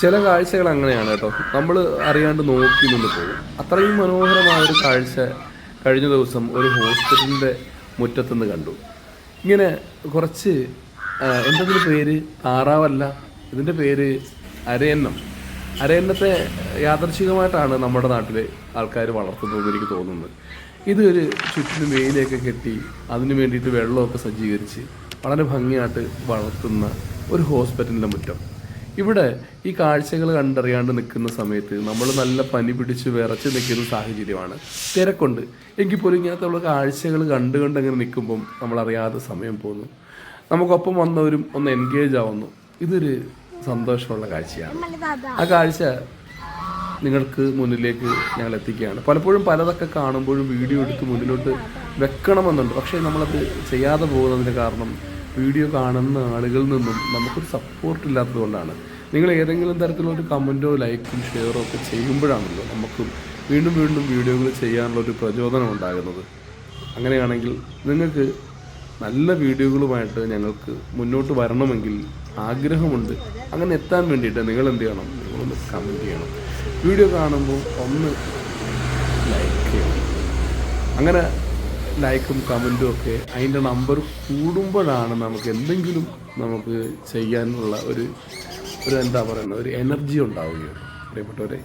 ചില കാഴ്ചകൾ അങ്ങനെയാണ് കേട്ടോ. നമ്മൾ അറിയാണ്ട് നോക്കി നിന്ന് പോകും അത്രയും മനോഹരമായ ഒരു കാഴ്ച കഴിഞ്ഞ ദിവസം ഒരു ഹോസ്പിറ്റലിന്റെ മുറ്റത്തുനിന്ന് കണ്ടു. ഇങ്ങനെ കുറച്ച് എന്തെങ്കിലും പേര്? താറാവല്ല. ഇതിന്റെ പേര് അരയന്നം. അരയന്നത്തെ യാദർശികമായിട്ടാണ് നമ്മുടെ നാട്ടിലെ ആൾക്കാർ വളർത്തുന്നതെന്ന് എനിക്ക് തോന്നുന്നത്. ഇത് ഒരു ചുറ്റിനും വെയിലൊക്കെ കെട്ടി അതിന് വേണ്ടിയിട്ട് വെള്ളമൊക്കെ സജ്ജീകരിച്ച് വളരെ ഭംഗിയായിട്ട് വളർത്തുന്ന ഒരു ഹോസ്പിറ്റലിന്റെ മുറ്റം. ഇവിടെ ഈ കാഴ്ചകൾ കണ്ടറിയാണ്ട് നിൽക്കുന്ന സമയത്ത് നമ്മൾ നല്ല പനി പിടിച്ച് വിറച്ച് നിൽക്കുന്ന സാഹചര്യമാണ്. തിരക്കുണ്ട്. എങ്കിൽ പോലും ഇങ്ങനത്തെ ഉള്ള കാഴ്ചകൾ കണ്ട് കണ്ട് അങ്ങനെ നിൽക്കുമ്പം നമ്മളറിയാതെ സമയം പോകുന്നു. നമുക്കൊപ്പം വന്നവരും ഒന്ന് എൻഗേജ് ആവുന്നു. ഇതൊരു സന്തോഷമുള്ള കാഴ്ചയാണ്. ആ കാഴ്ച നിങ്ങൾക്ക് മുന്നിലേക്ക് ഞങ്ങൾ എത്തിക്കുകയാണ്. പലപ്പോഴും പലതൊക്കെ കാണുമ്പോഴും വീഡിയോ എടുത്ത് മുന്നിലോട്ട് വെക്കണമെന്നുണ്ട്. പക്ഷേ നമ്മളത് ചെയ്യാതെ പോകുന്നതിന് കാരണം വീഡിയോ കാണുന്ന ആളുകളിൽ നിന്നും നമുക്കൊരു സപ്പോർട്ട് ഇല്ലാത്തതുകൊണ്ടാണ്. നിങ്ങൾ ഏതെങ്കിലും തരത്തിലുള്ള ഒരു കമന്റോ ലൈക്കും ഷെയറോ ഒക്കെ ചെയ്യുമ്പോഴാണല്ലോ നമുക്ക് വീണ്ടും വീണ്ടും വീഡിയോകൾ ചെയ്യാനുള്ള ഒരു പ്രചോദനം ഉണ്ടാകുന്നത്. അങ്ങനെയാണെങ്കിൽ നിങ്ങൾക്ക് നല്ല വീഡിയോകളുമായിട്ട് ഞങ്ങൾക്ക് മുന്നോട്ട് വരണമെങ്കിൽ ആഗ്രഹമുണ്ട്. അങ്ങനെ എത്താൻ വേണ്ടിയിട്ട് നിങ്ങൾ എന്ത് ചെയ്യണം? നിങ്ങളൊന്ന് കമന്റ് ചെയ്യണം. വീഡിയോ കാണുമ്പോൾ ഒന്ന് ലൈക്ക് ചെയ്യണം. അങ്ങനെ ലൈക്കും കമന്റും ഒക്കെ അതിന്റെ നമ്പർ കൂടുമ്പോഴാണ് നമുക്ക് എന്തെങ്കിലും നമുക്ക് ചെയ്യാനുള്ള ഒരു ഒരു എന്താ പറയുന്നത് ഒരു എനർജി ഉണ്ടാവുകയുള്ളൂ. പ്രിയപ്പെട്ടവരെ